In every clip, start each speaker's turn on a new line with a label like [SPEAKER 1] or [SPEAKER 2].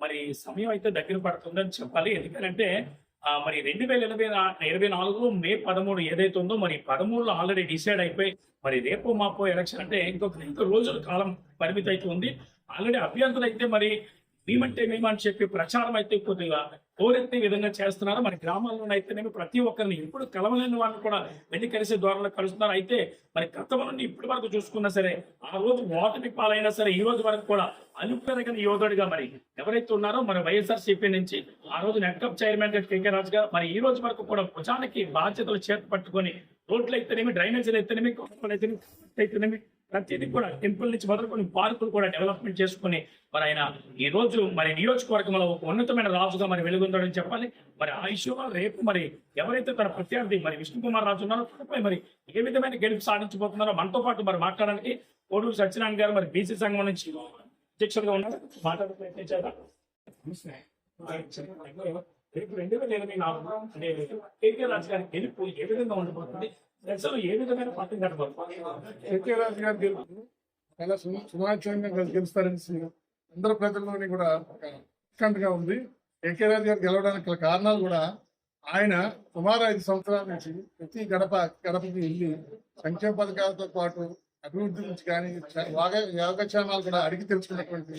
[SPEAKER 1] మరి సమయం అయితే దగ్గర పడుతుందని చెప్పాలి. ఎందుకంటే మరి రెండు వేల ఇరవై ఇరవై నాలుగులో మే పదమూడు ఏదైతే ఉందో మరి పదమూడులో ఆల్రెడీ డిసైడ్ అయిపోయి మరి రేపు మాపో ఎలక్షన్ అంటే ఇంకొక రెండు రోజుల కాలం పరిమితి అయితే ఉంది ఆల్రెడీ అభ్యర్థులు అయితే మరి మేమంటే మేమని చెప్పి ప్రచారం అయితే కొద్దిగా కోరెత్తే విధంగా చేస్తున్నారు. మన గ్రామాల్లో అయితేనేమి ప్రతి ఒక్కరిని ఎప్పుడు కలవలేని వాళ్ళని కూడా వెళ్ళి కలిసి ద్వారాలో కలుస్తున్నారు. అయితే మరి గతంలో ఇప్పటి వరకు చూసుకున్నా సరే ఆ రోజు ఓటమి పాలైనా సరే ఈ రోజు వరకు కూడా అలుపెరగని యోధుడిగా మరి ఎవరైతే ఉన్నారో మరి వైఎస్ఆర్సీపీ నుంచి ఆ రోజు నెట్కప్ చైర్మన్గా కేకే రాజు గారు మరి ఈ రోజు వరకు కూడా భుజానికి బాధ్యతలు చేత పట్టుకొని రోడ్లు అయితేనేమి డ్రైనేజీలు అయితేనేమి కాలువలు అయితేనేమి అయితేనేమి ప్రతిదీ కూడా టెంపుల్ నుంచి మొదలుకొని పార్కులు కూడా డెవలప్మెంట్ చేసుకుని మరి ఆయన ఈ రోజు మరి నియోజకవర్గంలో ఒక ఉన్నతమైన రాజుగా మరి వెలుగొందని చెప్పాలి. మరి ఆ రేపు మరి ఎవరైతే తన ప్రత్యర్థి మరి విష్ణుకుమార్ రాజు ఉన్నారో తనపై మరి ఏ విధమైన గెలుపు సాధించబోతున్నారో మనతో పాటు మరి మాట్లాడడానికి కోడూరు సత్యనారాయణ గారు మరి బీసీ సంఘం నుంచి అధ్యక్షులుగా ఉన్నారు. మాట్లాడే ప్రయత్నించారా రేపు రెండు వేల ఇరవై నాలుగు అంటే కేటీఆర్ రాజు గారి గెలుపు ఏ విధంగా ఉండబోతుంది? ప్రజలు ఏ విధమైన పట్టం కట్టబోతున్నారు
[SPEAKER 2] కేకే రాజు గారు గెలుపు చాలా సునాచంగా గెలు- గెలుస్తారని అందరు ప్రజల్లోని కూడా ఉత్కంఠగా ఉంది. కేకే రాజు గారు గెలవడానికి గల కారణాలు కూడా ఆయన సుమారు ఐదు సంవత్సరాల నుంచి ప్రతి గడప గడపకి వెళ్ళి సంక్షేమ పథకాలతో పాటు అభివృద్ధి నుంచి కానీ యోగక్షేమాలు కూడా అడిగి తెలుసుకున్నటువంటి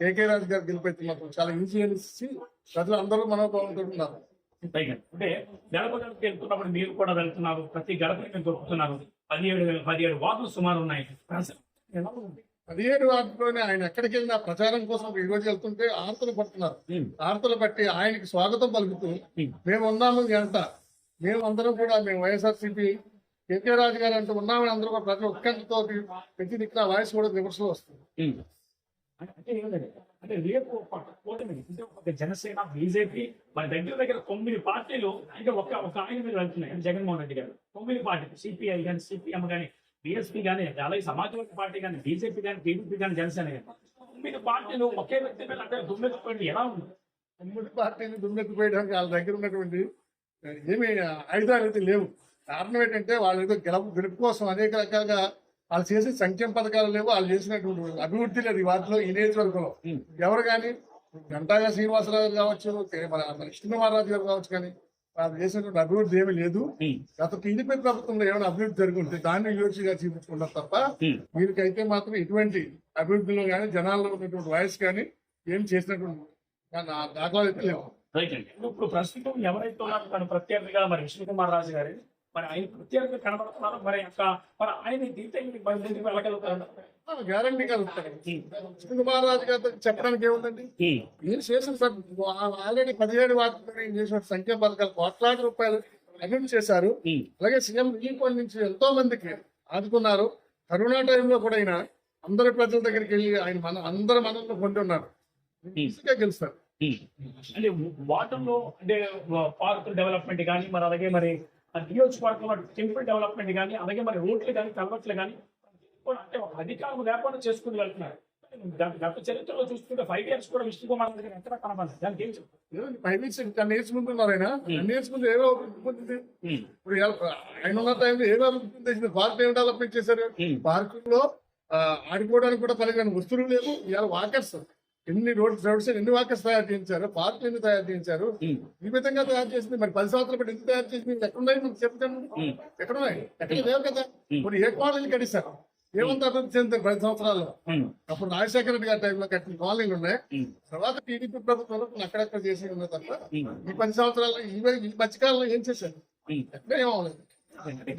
[SPEAKER 2] కేకే రాజు గారు మాత్రం చాలా ఈజీ అనేసి ప్రజలు అందరూ మనోభావంతో ఉన్నారు.
[SPEAKER 1] పైగా అంటే గడప గడపకి వెళ్తున్నప్పుడు మీరు కూడా వెళ్తున్నారు ప్రతి గడపకి దొరుకుతున్నారు. పదిహేడు వేల పదిహేడు వార్డులు సుమారు ఉన్నాయి. అసలు ఎలా ఉంది?
[SPEAKER 2] పదిహేడు వాటిలోనే ఆయన ఎక్కడికి వెళ్ళినా ప్రచారం కోసం ఈ రోజు వెళ్తుంటే ఆర్తలు పడుతున్నారు. ఆర్తలు బట్టి ఆయనకి స్వాగతం పలుకుతూ మేము ఉన్నాము ఎంత మేము అందరం కూడా మేము వైఎస్ఆర్సీపీ కేకే రాజు గారు అంటూ ఉన్నామని అందరూ కూడా ప్రజలు ఉత్కంఠతో ప్రతి దిక్కున వాయిస్ కూడా విమర్శలు వస్తుంది.
[SPEAKER 1] అంటే రేపు ఒక కూటమి అంటే ఒక జనసేన బీజేపీ మన దగ్గర దగ్గర తొమ్మిది పార్టీలు అంటే ఒక ఒక ఆయన మీద వెళ్తున్నాయి. జగన్మోహన్ రెడ్డి గారు. తొమ్మిది పార్టీలు. సిపిఐ కానీ సిపిఎం కానీ బిఎస్పీ కానీ అలాగే సమాజ్వాదీ పార్టీ కానీ బీజేపీ కానీ టీడీపీ కానీ జనసేన కానీ తొమ్మిది పార్టీలు ఒకే వ్యక్తి మీద అంటే దుమ్మెత్తుకోండి ఎలా ఉంది?
[SPEAKER 2] తొమ్మిది పార్టీని దుమ్మెత్తిపోయడానికి వాళ్ళ దగ్గర ఉన్నటువంటి ఏమి ఆయుధాలు అయితే లేవు. కారణం ఏంటంటే వాళ్ళు ఏదో గెలుపు గెలుపు కోసం అనేక రకాలుగా వాళ్ళు చేసే సంక్షేమ పథకాలు లేవు వాళ్ళు చేసినటువంటి అభివృద్ధి లేదు ఈ వాటిలో ఈ నియోజకవర్గంలో. ఎవరు కానీ గంటాగా శ్రీనివాసరావు గారు కావచ్చు కృష్ణకుమారరాజు గారు కావచ్చు కానీ వాళ్ళు చేసినటువంటి అభివృద్ధి ఏమీ లేదు. గత టీడీపీ ప్రభుత్వంలో ఏమైనా అభివృద్ధి జరుగుంటే దాన్ని యోచిగా చూపించుకున్నారు తప్ప వీరికైతే మాత్రం ఎటువంటి అభివృద్ధిలో కానీ జనాల్లో ఉన్నటువంటి వయసు కానీ ఏం చేసినటువంటి దాఖలాలు అయితే లేవు.
[SPEAKER 1] ఇప్పుడు ప్రస్తుతం ఎవరైతే ఉన్నారో తన ప్రత్యర్థిగా మరి విష్ణు కుమార్ రాజు గారి మరి ఆయన ప్రత్యర్థిగా కనబడుతున్నారు. మరి యొక్క మరి ఆయన దీంతో వెళ్ళగలుగుతారు
[SPEAKER 2] గ్యారంటీ కలుగుతారు కృష్ణకుమారరాజు గారితో చెప్పడానికి ఏముందండి? మీరు చేసిన సార్ ఆల్రెడీ పదిహేడు వాటిలో చేసిన సంఖ్యా పథకాలు కోట్లాది రూపాయలు అభివృద్ధి చేశారు. అలాగే సీఎం రిలీఫ్ ఫండ్ నుంచి ఎంతో మందికి ఆదుకున్నారు. కరోనా టైంలో కూడా ఆయన అందరి ప్రజల దగ్గరికి వెళ్ళి ఆయన మన అందరి మనల్లో పొంది ఉన్నారు ఈజీగా గెలుస్తారు.
[SPEAKER 1] అంటే వాటర్లో అంటే పార్క్ డెవలప్మెంట్ కానీ మరి అలాగే మరి నియోజకవర్గంలో టెంపుల్ డెవలప్మెంట్ కానీ అలాగే మరి రోడ్లు కానీ కలవట్లు కానీ అంటే ఒక అధికారం లేకుండా చేసుకుని వెళ్తున్నారు. గత- చరిత్రలో చూసుకుంటే ఫైవ్ ఇయర్స్ కూడా విష్ణు కుమార్ దగ్గర ఎక్కడ కనబడలేదు. దానికి ఏం చెప్తారు
[SPEAKER 2] ఫైవ్ ఇయర్స్ టెన్ ఇయర్స్ ముందు ఉన్నారు ఆయన. టెన్ ఇయర్స్ ముందు అభివృద్ధి పొందింది ఇప్పుడు ఆయన ఉన్న టైంలో ఏదో అభివృద్ధి చేసింది పార్క్ ఏం డెవలప్మెంట్ చేశారు? పార్కుల్లో ఆడుకోవడానికి కూడా పనికిరాని వస్తువులు లేవు. ఇవాళ వాకర్స్ ఎన్ని రోడ్స్ రోడ్స్ ఎన్ని వాకర్స్ తయారు చేయించారు? పార్కులు ఎన్ని తయారు చేయించారు? ఈ విధంగా తయారు చేసింది. మరి పది సంవత్సరాలు బట్టి ఎందుకు తయారు చేసింది? ఎక్కడున్నాయి? మీకు చెప్తాను ఎక్కడున్నాయి? ఎక్కడ లేవు కదా. ఇప్పుడు ఏ కాలనీ కట్టిస్తారు? ఏమంత అభివృద్ధి చెందుతారు పది సంవత్సరాల్లో? అప్పుడు రాజశేఖర రెడ్డి గారి టైంలో కట్టిన కాలనీలు ఉన్నాయి. తర్వాత టీడీపీ ప్రభుత్వంలో కొన్ని అక్కడక్కడ చేసి ఉన్నాయి తప్ప ఈ పది సంవత్సరాల్లో ఈ ఈ మధ్యకాలంలో ఏం చేశారు? ఎక్కడ ఏమవలేదు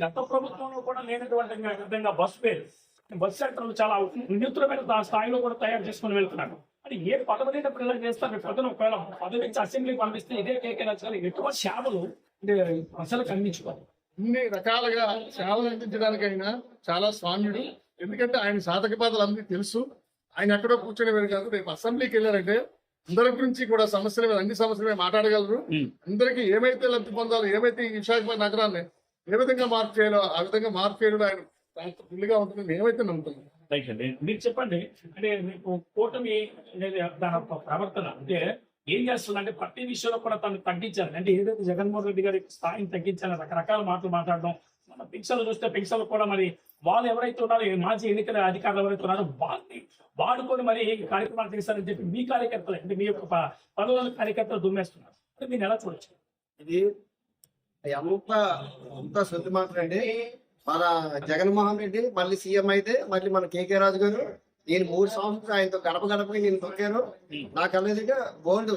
[SPEAKER 1] గత ప్రభుత్వంలో కూడా లేనటువంటి విధంగా బస్ పేరు బస్ సెంటర్లు చాలా దా- స్థాయిలో కూడా తయారు చేసుకుని వెళ్తున్నారు. అంటే ఏ పదవి మీద పిల్లలు చేస్తారు రేపు పొద్దున ఒకవేళ పదవి నుంచి అసెంబ్లీకి పంపిస్తే ఇదే కేకే నచ్చాలి ఎటువంటి సేవలు అంటే అసలు అందించుకోవాలి
[SPEAKER 2] ఇన్ని రకాలుగా సేవలు అందించడానికైనా చాలా స్వామ్యుడు. ఎందుకంటే ఆయన సాధక బాధలు అందరికీ తెలుసు. ఆయన ఎక్కడో కూర్చొని వెళ్ళి కాదు రేపు అసెంబ్లీకి వెళ్ళారంటే అందరి గురించి కూడా సమస్యల మీద అన్ని సమస్యల మీద మాట్లాడగలరు. అందరికీ ఏమైతే లబ్ధి పొందాలో ఏమైతే ఈ విశాఖపట్నం నగరాన్ని ఏ విధంగా మార్పు చేయాలో ఆ విధంగా మార్పు చేయడం ఆయన ఫుల్గా ఉంటుందని ఏమైతే నమ్ముతున్నాం.
[SPEAKER 1] రైట్ అండి మీరు చెప్పండి అంటే మీకు కూటమి దాని ప్రవర్తన. అంటే ఏం చేస్తుందంటే ప్రతి విషయంలో కూడా తను తగ్గించాలి. అంటే ఏదైతే జగన్మోహన్ రెడ్డి గారి స్థాయిని తగ్గించాలి రకరకాల మాటలు మాట్లాడడం మన పిక్సలు చూస్తే పిక్సలు కూడా మరి వాళ్ళు ఎవరైతే ఉన్నారో మాజీ ఎన్నికల అధికారులు ఎవరైతే ఉన్నారో వాళ్ళని వాడుకొని మరి కార్యక్రమాలు చేశారని చెప్పి మీ కార్యకర్తలు అంటే మీ యొక్క ప- కార్యకర్తలు దుమ్మేస్తున్నారు. అంటే ఎలా చూడొచ్చు?
[SPEAKER 3] ఇది ఎంత అంత శుద్ధి మాత్రం అండి మన జగన్మోహన్ రెడ్డి మళ్ళీ సీఎం అయితే మళ్ళీ మన కేకే రాజు గారు నేను మూడు సంవత్సరాలు ఆయనతో గడప గడపకి నేను తొక్కాను నాకు అనేది బోల్డ్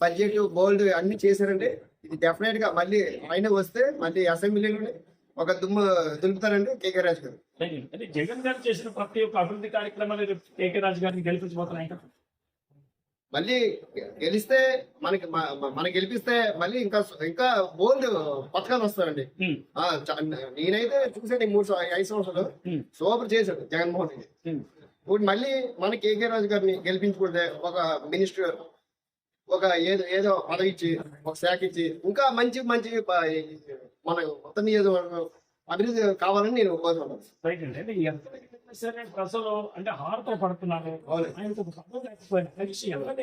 [SPEAKER 3] బడ్జెట్ బోల్డ్ అన్ని చేశారండి. ఇది డెఫినెట్గా మళ్ళీ ఆయన వస్తే మళ్ళీ అసెంబ్లీలోనే ఒక దుమ్ము దులుపుతారండి కేకే రాజు గారు.
[SPEAKER 1] జగన్ గారు చేసిన ప్రతి ఒక్క అభివృద్ధి కార్యక్రమాలు కేకే రాజు గారిని గెలిపించబోతున్నాయి.
[SPEAKER 3] మళ్ళీ గెలిస్తే మనకి మనకి గెలిపిస్తే మళ్ళీ ఇంకా ఇంకా గోల్డ్ పథకాలు చ- నేనైతే చూసాను మూడు ఐదు సంవత్సరాలు సూపర్ చేశాడు జగన్మోహన్ రెడ్డి. ఇప్పుడు మళ్ళీ మన కేకే రాజు గారిని గెలిపించుకుంటే ఒక మినిస్టర్ ఒక ఏదో ఏదో పదవి ఇచ్చి ఒక శాఖ ఇచ్చి ఇంకా మంచి మంచి మన మొత్తం నియోజకవర్గం అభివృద్ధి కావాలని నేను కోరుకుంటాను
[SPEAKER 1] సరే ప్రజలు అంటే హారతో పడుతున్నారు. ఆయనకు లేకపోయినా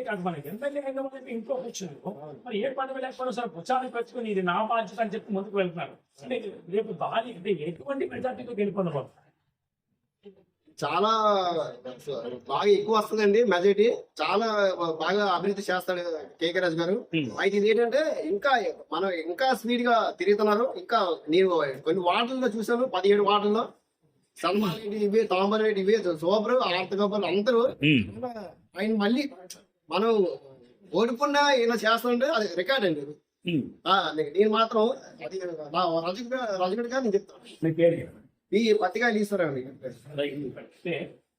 [SPEAKER 1] కాదు మనకి అయిన ఇంట్లో కూర్చున్నారు. మరి ఏ పదవి లేకపోయినా సరే ప్రచారం పెట్టుకుని ఇది నా బాధ్యత అని చెప్పి ముందుకు వెళ్తున్నారు. అంటే రేపు భారీ అంటే ఎటువంటి మెజార్టీతో గెలుపొందబోతున్నారు
[SPEAKER 3] చాలా బాగా ఎక్కువ వస్తుందండి మెజారిటీ. చాలా బాగా అభివృద్ధి చేస్తాడు కేకే రాజు గారు. అయితే ఇది ఏంటంటే ఇంకా మనం ఇంకా స్పీడ్గా తిరుగుతున్నారు. ఇంకా నేను కొన్ని వార్డుల్లో చూసాను పదిహేడు వార్డుల్లో. సల్మాన్ ఇవే తాంబర్ రెడ్డి ఇవే సూపర్ ఆర్తగోపాల్ అందరూ ఆయన మళ్ళీ మనం ఓడిపోయినా ఇలా చేస్తుంటే అది రికార్డ్ అండి నేను మాత్రం అది నా రజు రజుగడ్ గారు నేను చెప్తాను. ఈ పత్రికా తీస్తారండి
[SPEAKER 1] రైట్. అంటే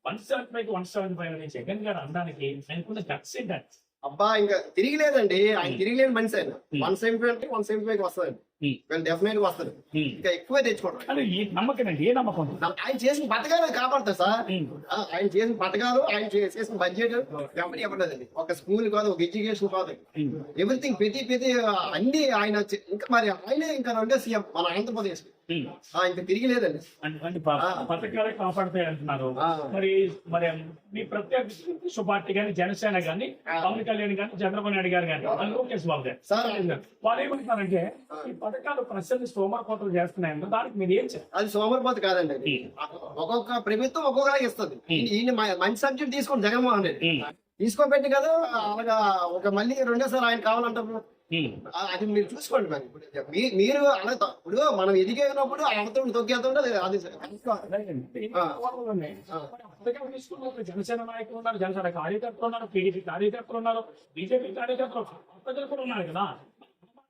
[SPEAKER 1] one seven five one seven five Jagan garu అనడానికి ఆయనకున్న గట్స్ ఏంటంటే
[SPEAKER 3] అబ్బా ఇంకా తిరిగి లేదండి ఆయన తిరిగి లేని మనిషి ఆయన. వన్ సెవెంటీ అంటే వన్ సెవెంటీ ఫైవ్ వస్తుంది
[SPEAKER 1] Hmm.
[SPEAKER 3] వీళ్ళు డెఫినెట్గా వస్తారు. ఇంకా ఎక్కువే తెచ్చుకోవడం
[SPEAKER 1] కానీ ఈ నమ్మకం అండి ఏ నమ్మకం?
[SPEAKER 3] ఆయన చేసిన పథకాలు కాపాడతారు సార్. ఆయన చేసిన పథకాలు ఆయన చేసిన బడ్జెట్ ఎవరి ఇవ్వలేదండి ఒక స్కూల్ కాదు ఒక ఎడ్యుకేషన్ కాదు. ఎవ్రీథింగ్ ప్రతి ప్రతి అన్ని ఆయన ఇంకా మరి ఆయనే ఇంకా రెండో సీఎం మన ఆంధ్రప్రదేశ్. ఇంకా తిరిగి లేదండి.
[SPEAKER 1] అంటే పథకాలే కాపాడతాయి అంటున్నారు. మరి మరి మీ ప్రత్యేక తెలుగుదేశం పార్టీ కానీ జనసేన కానీ పవన్ కళ్యాణ్ కానీ చంద్రబాబు నాయుడు గారు కానీ లోకేష్ బాబు గారు
[SPEAKER 3] సార్.
[SPEAKER 1] వాళ్ళు ఏమంటున్నారంటే ఈ పథకాలు ప్రజల్ని సోమరపోతలు చేస్తున్నాయంటే దానికి మీరు ఏం
[SPEAKER 3] అది సోమరిపోతు కాదండి అది. ఒక్కొక్క ప్రభుత్వం ఒక్కొక్కలా ఇస్తుంది. ఈయన మ- మంచి సబ్జెక్ట్ తీసుకోండి జగన్మోహన్ రెడ్డి. తీసుకోబెట్టి కదా అలాగా ఒక మళ్ళీ రెండోసారి ఆయన కావాలంటారు అది మీరు చూసుకోండి మరి. ఇప్పుడు మీరు అలా ఇప్పుడు మనం ఎదిగేటప్పుడు అవతల తొక్కేస్తుంటే అది
[SPEAKER 1] జనసేన నాయకులు ఉన్నారు జనసేన కార్యకర్తలు ఉన్నారు టీడీపీ కార్యకర్తలు ఉన్నారు బీజేపీ కార్యకర్తలు ప్రజలు కూడా ఉన్నారు కదా.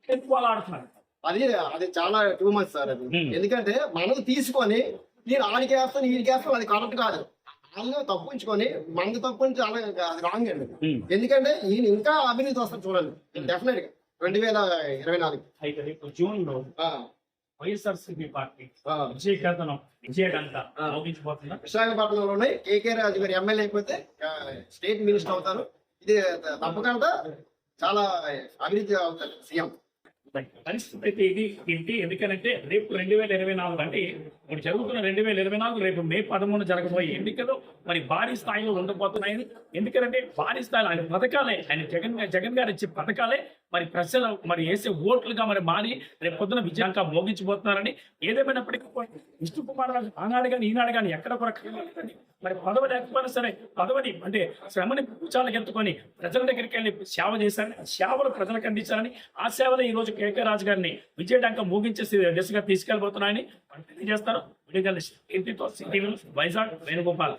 [SPEAKER 1] ఎందుకు వాళ్ళు ఆడుతున్నారు?
[SPEAKER 3] అది అది చాలా టూ మచ్ సార్ అది. ఎందుకంటే మనం తీసుకొని నేను ఆడికి వేస్తాను వీడికి వేస్తాను అది కరెక్ట్ కాదు. వాళ్ళు తప్పించుకొని మనకు తప్పించి అలా అది రాంగ్ అండి. ఎందుకంటే ఈయన ఇంకా అభివృద్ధి వస్తుంది చూడండి. డెఫినెట్గా. రెండు వేల ఇరవై నాలుగు.
[SPEAKER 1] అయితే రేపు
[SPEAKER 3] జూన్లో
[SPEAKER 1] వైఎస్ఆర్సీపీ పార్టీ. విజయకథనం విజయగంట మోగించబోతుందా?
[SPEAKER 3] విశాఖపట్నంలోనే కేకే రాజు గారు ఎమ్మెల్యే అయిపోతే స్టేట్ మినిస్టర్ అవుతారు. ఇది తప్పకుండా చాలా అభివృద్ధి అవుతారు సీఎం.
[SPEAKER 1] పరిస్థితి అయితే ఇది ఏంటి ఎందుకంటే రేపు రెండు వేల ఇరవై నాలుగు అంటే ఇప్పుడు జరుగుతున్న రెండు వేల ఇరవై నాలుగు రేపు మే పదమూడు జరగబోయే ఎన్నికలు మరి భారీ స్థాయిలో ఉండబోతున్నాయని ఎందుకంటే భారీ స్థాయిలో ఆయన పథకాలే ఆయన జగన్ జగన్ గారు ఇచ్చే పథకాలే మరి ప్రజలు మరి వేసే ఓట్లుగా మరి మారి రేపు పొద్దున విజయాంక మోగించబోతున్నారని ఏదేమైనప్పటికీ విష్ణు కుమార్ రాజు ఆనాడు కానీ ఈనాడు కానీ ఎక్కడ కూడా మరి పదవి లేకపోయినా సరే పదవిని అంటే శ్రమని భుజాలకు ఎత్తుకొని ప్రజల దగ్గరికి వెళ్ళి సేవ చేశారని సేవలు ప్రజలకు అందించారని ఆ సేవలు ఈ రోజు కేకే రాజు గారిని విజయడంక ముగించేసి దిశగా తీసుకెళ్ళబోతున్నాయని తెలియజేస్తారు. ఇంటితో సిటీ వైజాగ్ వేణుగోపాల్.